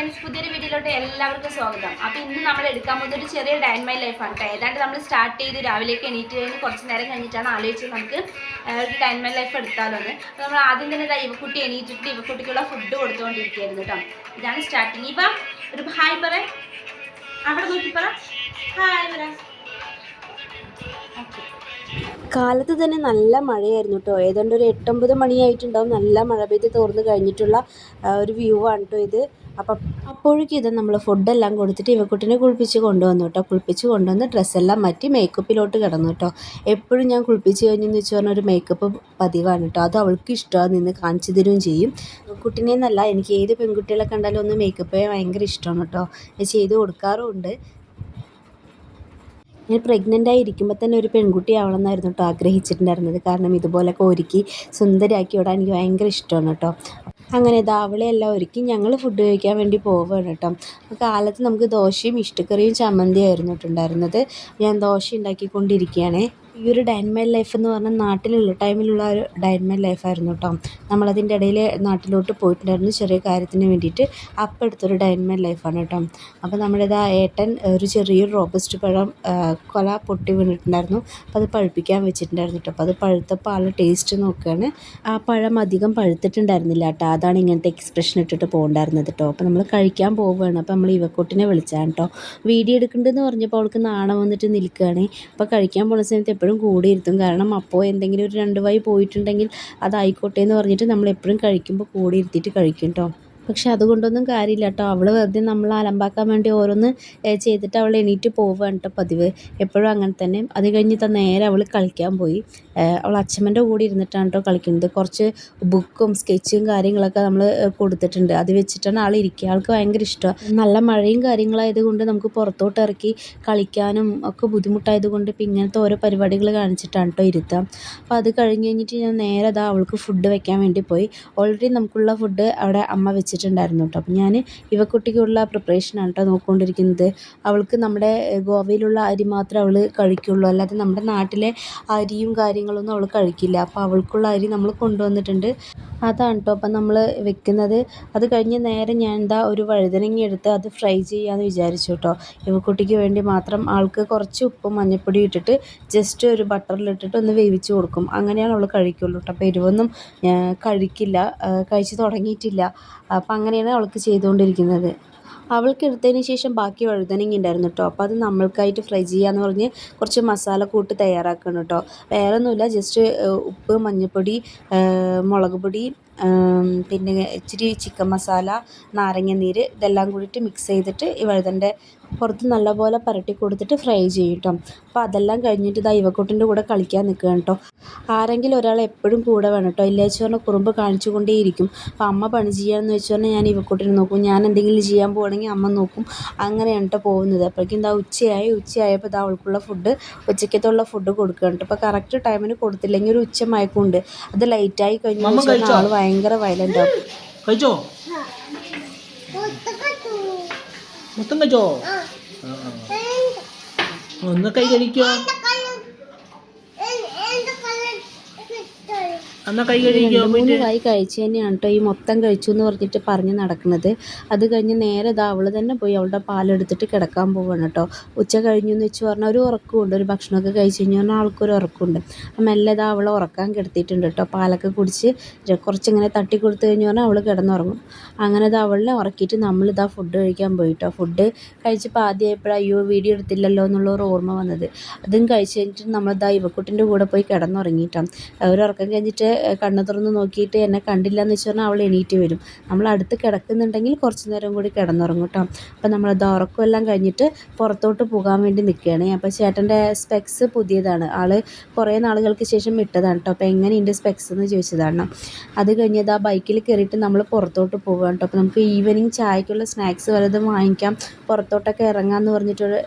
Friends പുതിയൊരു വീഡിയോയിലോട്ട് എല്ലാവർക്കും സ്വാഗതം. അപ്പോൾ ഇന്ന് നമ്മൾ എടുക്കാൻ പോകുന്ന ഒരു ചെറിയ ഡൈൻ മൈ ലൈഫാണ് കേട്ടോ ഏതാണ്ട് നമ്മൾ സ്റ്റാർട്ട് ചെയ്ത് രാവിലേക്ക് എണീറ്റ് കഴിഞ്ഞ് കുറച്ച് നേരം കഴിഞ്ഞിട്ടാണ് ആലോചിച്ചത് നമുക്ക് ഒരു ഡൈൻ മൈ ലൈഫ് എടുത്താലോ അപ്പോൾ നമ്മൾ ആദ്യം തന്നെ ഇവക്കുട്ടി എണീറ്റിട്ട് ഇവക്കുട്ടിക്കുള്ള ഫുഡ് കൊടുത്തുകൊണ്ടിരിക്കുകയായിരുന്നു കേട്ടോ ഇതാണ് സ്റ്റാർട്ടിങ് ഇപ്പം ഒരു ഹായ് പറ. അവിടെ നോക്കി പറ. ഹായ് പറ. കാലത്ത് തന്നെ നല്ല മഴയായിരുന്നു കേട്ടോ ഏതാണ്ട് ഒരു എട്ടൊമ്പത് മണിയായിട്ടുണ്ടാവും. നല്ല മഴ പെയ്ത് തോർന്നു കഴിഞ്ഞിട്ടുള്ള ഒരു വ്യൂ ആണ് കേട്ടോ ഇത്. അപ്പം അപ്പോഴേക്കും ഇത് നമ്മൾ ഫുഡെല്ലാം കൊടുത്തിട്ട് ഇവക്കുട്ടിനെ കുളിപ്പിച്ച് കൊണ്ടുവന്നു കേട്ടോ. കുളിപ്പിച്ച് കൊണ്ടുവന്ന് ഡ്രസ്സെല്ലാം മാറ്റി മേക്കപ്പിലോട്ട് കിടന്നു കേട്ടോ. എപ്പോഴും ഞാൻ കുളിപ്പിച്ച് കഴിഞ്ഞെന്ന് വെച്ച് പറഞ്ഞാൽ ഒരു മേക്കപ്പ് പതിവാണ് കേട്ടോ. അത് അവൾക്ക് ഇഷ്ടമാണ് നിന്ന് കാണിച്ചു തരുകയും ചെയ്യും. കുട്ടിനെ എന്നല്ല എനിക്ക് ഏത് പെൺകുട്ടികളെ കണ്ടാലും ഒന്ന് മേക്കപ്പ് ഭയങ്കര ഇഷ്ടമാണ് കേട്ടോ. ഞാൻ ചെയ്ത് കൊടുക്കാറുമുണ്ട്. ഞാൻ പ്രഗ്നന്റ് ആയിരിക്കുമ്പോൾ തന്നെ ഒരു പെൺകുട്ടി ആവണമെന്നായിരുന്നു കേട്ടോ ആഗ്രഹിച്ചിട്ടുണ്ടായിരുന്നത്. കാരണം ഇതുപോലൊക്കെ ഒരുക്കി സുന്ദരിയാക്കി വിടാൻ എനിക്ക് ഭയങ്കര ഇഷ്ടമാണ് കേട്ടോ. അങ്ങനെ ഇതാ അവളെല്ലാം ഒരുക്കി ഞങ്ങൾ ഫുഡ് കഴിക്കാൻ വേണ്ടി പോവുകയാണ് കേട്ടോ. കാലത്ത് നമുക്ക് ദോശയും ഇഷ്ടക്കറിയും ചമ്മന്തിയും ആയിരുന്നു കേട്ടോ ഉണ്ടായിരുന്നത്. ഞാൻ ദോശ ഉണ്ടാക്കിക്കൊണ്ടിരിക്കുകയാണേ. ഈ ഒരു ഡൈൻമൈൽ ലൈഫ് എന്ന് പറഞ്ഞാൽ നാട്ടിലുള്ള ടൈമിലുള്ള ഒരു ഡൈൻമൈൽ ലൈഫായിരുന്നു കേട്ടോ നമ്മളതിന്റെ ഇടയിൽ നാട്ടിലോട്ട് പോയിട്ടുണ്ടായിരുന്നു ചെറിയ കാര്യത്തിന് വേണ്ടിയിട്ട്. അപ്പം എടുത്തൊരു ഡൈൻമൈൽ ലൈഫാണ് കേട്ടോ അപ്പോൾ നമ്മുടെ ഇതാ ഏട്ടൻ ഒരു ചെറിയൊരു റോബസ്റ്റ് പഴം കൊല പൊട്ടി വീണിട്ടുണ്ടായിരുന്നു. അപ്പോൾ അത് പഴുപ്പിക്കാൻ വെച്ചിട്ടുണ്ടായിരുന്നു കേട്ടോ അപ്പോൾ അത് പഴുത്തപ്പോൾ ആളുടെ ടേസ്റ്റ് നോക്കുകയാണ്. ആ പഴം അധികം പഴുത്തിട്ടുണ്ടായിരുന്നില്ല കേട്ടോ അതാണ് ഇങ്ങനത്തെ എക്സ്പ്രഷൻ ഇട്ടിട്ട് പോകണ്ടായിരുന്നത് കേട്ടോ അപ്പോൾ നമ്മൾ കഴിക്കാൻ പോവുകയാണ്. അപ്പോൾ നമ്മൾ ഇവക്കൊട്ടിനെ വിളിച്ചാണ് കേട്ടോ വീഡിയോ എടുക്കേണ്ടതെന്ന് പറഞ്ഞപ്പോൾ അവൾക്ക് നാണം വന്നിട്ട് നിൽക്കുകയാണ്. അപ്പോൾ കഴിക്കാൻ പോകുന്ന സമയത്ത് എപ്പോഴും കൂടെ ഇരുത്തും കാരണം അപ്പോൾ എന്തെങ്കിലും ഒരു രണ്ട് വായി പോയിട്ടുണ്ടെങ്കിൽ അതായിക്കോട്ടെ എന്ന് പറഞ്ഞിട്ട് നമ്മൾ എപ്പോഴും കഴിക്കുമ്പോൾ കൂടെ ഇരുത്തിയിട്ട് കഴിക്കും കേട്ടോ പക്ഷെ അതുകൊണ്ടൊന്നും കാര്യമില്ല കേട്ടോ. അവൾ വെറുതെ നമ്മൾ അലമ്പാക്കാൻ വേണ്ടി ഓരോന്ന് ചെയ്തിട്ട് അവൾ എണീറ്റ് പോവുകയാണ് കേട്ടോ പതിവ്. എപ്പോഴും അങ്ങനെ തന്നെ. അത് കഴിഞ്ഞിട്ട് നേരെ അവൾ കളിക്കാൻ പോയി. അവൾ അച്ഛമ്മന്റെ കൂടെ ഇരുന്നിട്ടാണ് കേട്ടോ കളിക്കുന്നത്. കുറച്ച് ബുക്കും സ്കെച്ചും കാര്യങ്ങളൊക്കെ നമ്മൾ കൊടുത്തിട്ടുണ്ട്. അത് വെച്ചിട്ടാണ് ആൾ ഇരിക്കുക. ആൾക്ക് ഭയങ്കര ഇഷ്ടമാണ് നല്ല മഴയും കാര്യങ്ങളായത് കൊണ്ട് നമുക്ക് പുറത്തോട്ട് ഇറക്കി കളിക്കാനും ഒക്കെ ബുദ്ധിമുട്ടായത് കൊണ്ട് ഇപ്പം ഇങ്ങനത്തെ ഓരോ പരിപാടികൾ കാണിച്ചിട്ടാണ് കേട്ടോ ഇരുത്താം. അപ്പോൾ അത് കഴിഞ്ഞ് കഴിഞ്ഞിട്ട് ഞാൻ നേരെ അതാ അവൾക്ക് ഫുഡ് വെക്കാൻ വേണ്ടി പോയി. ഓൾറെഡി നമുക്കുള്ള ഫുഡ് അവിടെ അമ്മ വെച്ചിട്ടുണ്ടായിരുന്നു കേട്ടോ. അപ്പോൾ ഞാൻ ഇവക്കുട്ടിക്കുള്ള പ്രിപ്പറേഷനാണ് കേട്ടോ നോക്കിക്കൊണ്ടിരിക്കുന്നത്. അവൾക്ക് നമ്മുടെ ഗോവയിലുള്ള അരി മാത്രമേ അവൾ കഴിക്കുള്ളൂ. അല്ലാതെ നമ്മുടെ നാട്ടിലെ അരിയും കാര്യങ്ങളൊന്നും അവൾ കഴിക്കില്ല. അപ്പോൾ അവൾക്കുള്ള അരി നമ്മൾ കൊണ്ടുവന്നിട്ടുണ്ട്. അതാണ് കേട്ടോ. അപ്പം നമ്മൾ വെക്കുന്നത്. അത് കഴിഞ്ഞ് നേരെ ഞാൻ എന്താ ഒരു വഴുതനങ്ങ എടുത്ത് അത് ഫ്രൈ ചെയ്യാമെന്ന് വിചാരിച്ചു കേട്ടോ. ഇവക്കുട്ടിക്ക് വേണ്ടി മാത്രം ആൾക്ക് കുറച്ച് ഉപ്പും മഞ്ഞപ്പൊടിയും ഇട്ടിട്ട് ജസ്റ്റ് ഒരു ബട്ടറിലിട്ടിട്ട് ഒന്ന് വേവിച്ച് കൊടുക്കും. അങ്ങനെയാണ് അവൾ കഴിക്കുള്ളൂ കേട്ടോ. അപ്പോൾ എരിവൊന്നും കഴിക്കില്ല. കഴിച്ച് തുടങ്ങിയിട്ടില്ല. അപ്പം അങ്ങനെയാണ് അവൾക്ക് ചെയ്തുകൊണ്ടിരിക്കുന്നത്. അവൾക്ക് എടുത്തതിന് ശേഷം ബാക്കി വഴുതനങ്ങ ഉണ്ടായിരുന്നു കേട്ടോ അപ്പോൾ അത് നമ്മൾക്കായിട്ട് ഫ്രൈ ചെയ്യാന്ന് പറഞ്ഞ് കുറച്ച് മസാല കൂട്ട് തയ്യാറാക്കണം കേട്ടോ വേറെ ഒന്നുമില്ല ജസ്റ്റ് ഉപ്പ് മഞ്ഞൾപ്പൊടി മുളക് പൊടി പിന്നെ ഇച്ചിരി ചിക്കൻ മസാല നാരങ്ങ നീര് ഇതെല്ലാം കൂടിയിട്ട് മിക്സ് ചെയ്തിട്ട് ഈ വഴുതന്റെ പുറത്ത് നല്ലപോലെ പരട്ടി കൊടുത്തിട്ട് ഫ്രൈ ചെയ്യും കേട്ടോ അപ്പോൾ അതെല്ലാം കഴിഞ്ഞിട്ട് ഇതാ ഇവക്കൂട്ടിന്റെ കൂടെ കളിക്കാൻ നിൽക്കുകയാണ് കേട്ടോ ആരെങ്കിലും ഒരാൾ എപ്പോഴും കൂടെ വേണം കേട്ടോ ഇല്ല വെച്ച് പറഞ്ഞാൽ കുറുമ്പ് കാണിച്ചുകൊണ്ടേയിരിക്കും. അപ്പോൾ അമ്മ പണി ചെയ്യാമെന്ന് വെച്ച് പറഞ്ഞാൽ ഞാൻ ഇവക്കൂട്ടിന് നോക്കും. ഞാൻ എന്തെങ്കിലും ചെയ്യാൻ പോകണമെങ്കിൽ അമ്മ നോക്കും. അങ്ങനെയാണ് കേട്ടോ പോകുന്നത്. അപ്പോഴേക്കും എന്താ ഉച്ചയായി. ഉച്ചയായപ്പോൾ ഇതാ അവൾക്കുള്ള ഫുഡ് ഉച്ചയ്ക്കത്തുള്ള ഫുഡ് കൊടുക്കുകയാണ് കേട്ടോ അപ്പോൾ കറക്റ്റ് ടൈമിന് കൊടുത്തില്ലെങ്കിൽ ഒരു ഉച്ച മയക്കമുണ്ട് അത് ലൈറ്റായി കഴിഞ്ഞാൽ ആൾ ഭയങ്കര വയലന്റ് ആവും കഴിച്ചോ? മൊത്തം കഴിച്ചോ. ഒന്ന് കൈ കഴിക്കോ എന്നാ കൈ കഴിക്കോ രണ്ട് മൂന്ന് വായി കഴിച്ച് തന്നെയാണ് കേട്ടോ ഈ മൊത്തം കഴിച്ചു എന്ന് പറഞ്ഞിട്ട് പറഞ്ഞ് നടക്കുന്നത് അത് കഴിഞ്ഞ് നേരെ ഇതാ അവൾ തന്നെ പോയി അവളുടെ പാലെടുത്തിട്ട് കിടക്കാൻ പോവാണ് കേട്ടോ ഉച്ച കഴിഞ്ഞു എന്ന് വെച്ച് പറഞ്ഞാൽ ഒരു ഉറക്കമുണ്ട് ഒരു ഭക്ഷണമൊക്കെ കഴിച്ച് കഴിഞ്ഞ് പറഞ്ഞാൽ ആൾക്കൊരു ഉറക്കമുണ്ട് അപ്പം മെല്ലെ ഇതാ അവളെ ഉറക്കാൻ കിടത്തിയിട്ടുണ്ട് കേട്ടോ പാലൊക്കെ കുടിച്ച് കുറച്ചിങ്ങനെ തട്ടി കൊടുത്തു കഴിഞ്ഞ് പറഞ്ഞാൽ അവൾ കിടന്നുറങ്ങും. അങ്ങനെ ഇത് അവളിനെ ഉറക്കിയിട്ട് നമ്മളിതാ ഫുഡ് കഴിക്കാൻ പോയി കേട്ടോ ഫുഡ് കഴിച്ചപ്പോൾ ആദ്യമായപ്പോഴാണ് അയ്യോ വീഡിയോ എടുത്തില്ലല്ലോ എന്നുള്ള ഒരു ഓർമ്മ വന്നത്. അതും കഴിച്ച് കഴിഞ്ഞിട്ട് നമ്മളിതാ ഇവക്കുട്ടിന്റെ കൂടെ പോയി കിടന്നുറങ്ങിയിട്ടാണ് ഒരു ഉറക്കം കഴിഞ്ഞിട്ട് കണ്ണ് തുറന്ന് നോക്കിയിട്ട് എന്നെ കണ്ടില്ല എന്ന് വെച്ച് പറഞ്ഞാൽ അവൾ എണീറ്റ് വരും. നമ്മൾ അടുത്ത് കിടക്കുന്നുണ്ടെങ്കിൽ കുറച്ച് നേരം കൂടി കിടന്നുറങ്ങും കേട്ടോ. അപ്പോൾ നമ്മളത് ഉറക്കമെല്ലാം കഴിഞ്ഞിട്ട് പുറത്തോട്ട് പോകാൻ വേണ്ടി നിൽക്കുകയാണ്. അപ്പോൾ ചേട്ടന്റെ സ്പെക്സ് പുതിയതാണ്. ആൾ കുറേ നാളുകൾക്ക് ശേഷം ഇട്ടതാണ് കേട്ടോ. അപ്പോൾ എങ്ങനെയുണ്ട് സ്പെക്സ് എന്ന് ചോദിച്ചതാണ് അത് കഴിഞ്ഞത് ആ ബൈക്കിൽ കയറിയിട്ട് നമ്മൾ പുറത്തോട്ട് പോവുകയാണ് കേട്ടോ. അപ്പോൾ നമുക്ക് ഈവനിങ് ചായക്കുള്ള സ്നാക്സ് വല്ലതും വാങ്ങിക്കാം. പുറത്തോട്ടൊക്കെ ഇറങ്ങാമെന്ന് പറഞ്ഞിട്ടൊരു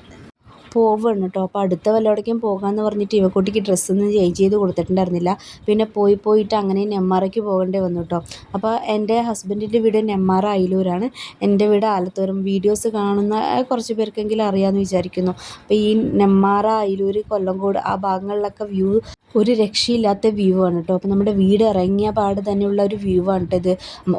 പോവുകയാണ് കേട്ടോ അപ്പോൾ അടുത്ത വല്ലവിടേക്കും പോകാമെന്ന് പറഞ്ഞിട്ട് ഇവക്കുട്ടിക്ക് ഡ്രസ്സൊന്നും ചേഞ്ച് ചെയ്ത് കൊടുത്തിട്ടുണ്ടായിരുന്നില്ല. പിന്നെ പോയി പോയിട്ട് അങ്ങനെ നെമ്മാറയ്ക്ക് പോകേണ്ടി വന്നു കേട്ടോ അപ്പോൾ എന്റെ ഹസ്ബൻഡിന്റെ വീട് നെമ്മാറ അയിലൂരാണ്. എന്റെ വീട് ആലത്തൂരും. വീഡിയോസ് കാണുന്ന കുറച്ച് പേർക്കെങ്കിലും അറിയാമെന്ന് വിചാരിക്കുന്നു. അപ്പോൾ ഈ നെമ്മാറ അയിലൂർ കൊല്ലംകോട് ആ ഭാഗങ്ങളിലൊക്കെ വ്യൂ ഒരു രക്ഷയില്ലാത്ത വ്യൂ ആണ് കേട്ടോ അപ്പോൾ നമ്മുടെ വീട് ഇറങ്ങിയ പാട് തന്നെയുള്ള ഒരു വ്യൂ ആണ് കേട്ടോ ഇത്.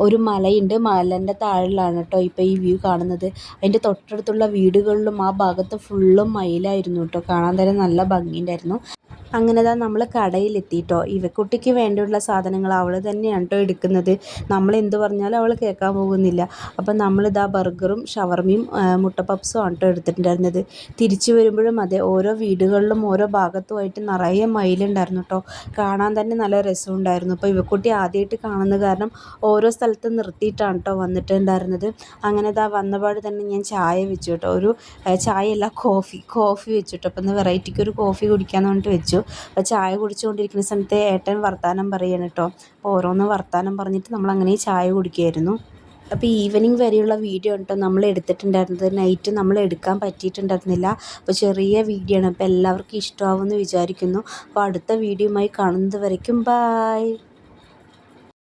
ഒരു മലയുണ്ട്. മലന്റെ താഴിലാണ് കേട്ടോ ഇപ്പോൾ ഈ വ്യൂ കാണുന്നത്. അതിന്റെ തൊട്ടടുത്തുള്ള വീടുകളിലും ആ ഭാഗത്ത് ഫുള്ളും മയിലായിരുന്നു കേട്ടോ കാണാൻ തന്നെ നല്ല ഭംഗിയുണ്ടായിരുന്നു. അങ്ങനെ ദാ നമ്മൾ കടയിലെത്തിയിട്ടോ ഇവ ഇവക്കുട്ടിക്ക് വേണ്ടിയുള്ള സാധനങ്ങൾ അവൾ തന്നെയാണ് കേട്ടോ എടുക്കുന്നത്. നമ്മൾ എന്ത് പറഞ്ഞാലും അവൾ കേൾക്കാൻ പോകുന്നില്ല. അപ്പം നമ്മളിതാ ബർഗറും ഷവർമയും മുട്ടപ്പപ്സും മുട്ട പപ്സും ആണ് എടുത്തിട്ടുണ്ടായിരുന്നത്. തിരിച്ചു വരുമ്പോഴും അതെ ഓരോ വീടുകളിലും ഓരോ ഭാഗത്തുമായിട്ട് നിറയെ മയിലുണ്ടായിരുന്നു കേട്ടോ കാണാൻ തന്നെ നല്ല രസമുണ്ടായിരുന്നു. അപ്പോൾ ഇവക്കുട്ടി ആദ്യമായിട്ട് കാണുന്ന കാരണം ഓരോ സ്ഥലത്ത് നിർത്തിയിട്ടാണ് കേട്ടോ വന്നിട്ടുണ്ടായിരുന്നത്. അങ്ങനെ ഇതാ വന്നപാട് തന്നെ ഞാൻ ചായ വെച്ചു കേട്ടോ ഒരു ചായയല്ല കോഫി കോഫി വെച്ചു കേട്ടോ അപ്പം വെറൈറ്റിക്ക് ഒരു കോഫി കുടിക്കാമെന്ന് പറഞ്ഞിട്ട് വെച്ചു. അപ്പോൾ ചായ കുടിച്ചുകൊണ്ടിരിക്കുന്ന സമയത്ത് ഏട്ടൻ വർത്താനം പറയാണ് കേട്ടോ അപ്പോൾ ഓരോന്ന് വർത്താനം പറഞ്ഞിട്ട് നമ്മൾ അങ്ങനെ ചായ കുടിക്കുമായിരുന്നു അപ്പോൾ ഈവനിങ് വരെയുള്ള വീഡിയോ കേട്ടോ നമ്മൾ എടുത്തിട്ടുണ്ടായിരുന്നത്. നൈറ്റ് നമ്മൾ എടുക്കാൻ പറ്റിയിട്ടുണ്ടായിരുന്നില്ല. അപ്പോൾ ചെറിയ വീഡിയോ ആണ്. അപ്പോൾ എല്ലാവർക്കും ഇഷ്ടമാവുമെന്ന് വിചാരിക്കുന്നു. അപ്പോൾ അടുത്ത വീഡിയോയുമായി കാണുന്നത് വരയ്ക്കും. ബായ്